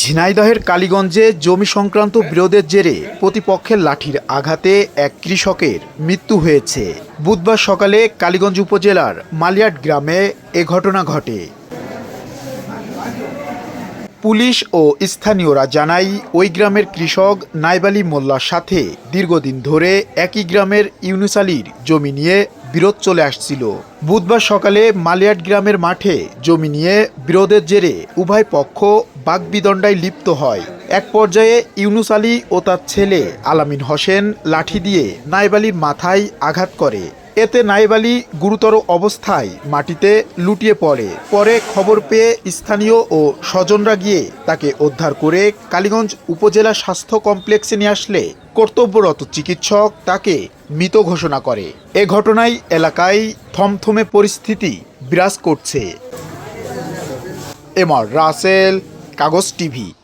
ঝিনাইদহের কালীগঞ্জে জমি সংক্রান্ত বিরোধের জেরে প্রতিপক্ষের লাঠির আঘাতে এক কৃষকের মৃত্যু হয়েছে। বুধবার সকালে কালীগঞ্জ উপজেলার মালিয়াট গ্রামে এ ঘটনা ঘটে। পুলিশ ও স্থানীয়রা জানায়, ওই গ্রামের কৃষক নাইবালি মোল্লার সাথে দীর্ঘদিন ধরে একই গ্রামের ইউনুস আলীর জমি নিয়ে বিরোধ চলে আসছিল। বুধবার সকালে মালিয়াট গ্রামের মাঠে জমি নিয়ে বিরোধের জেরে উভয় পক্ষ বাগবিদণ্ডায় লিপ্ত হয়। এক পর্যায়ে ইউনুস আলী ও তার ছেলে আলামিন হোসেন লাঠি দিয়ে নাইবালির মাথায় আঘাত করে। এতে নাইব আলী গুরুতর অবস্থায় মাটিতে লুটিয়ে পড়ে। পরে খবর পেয়ে স্থানীয় ও স্বজনরা গিয়ে তাকে উদ্ধার করে কালীগঞ্জ উপজেলা স্বাস্থ্য কমপ্লেক্সে নিয়ে আসলে। কর্তব্যরত চিকিৎসক তাকে মৃত ঘোষণা করে। এ ঘটনায় এলাকায় থমথমে পরিস্থিতি বিরাজ করছে। এমআর রাসেল, কাগজ টিভি।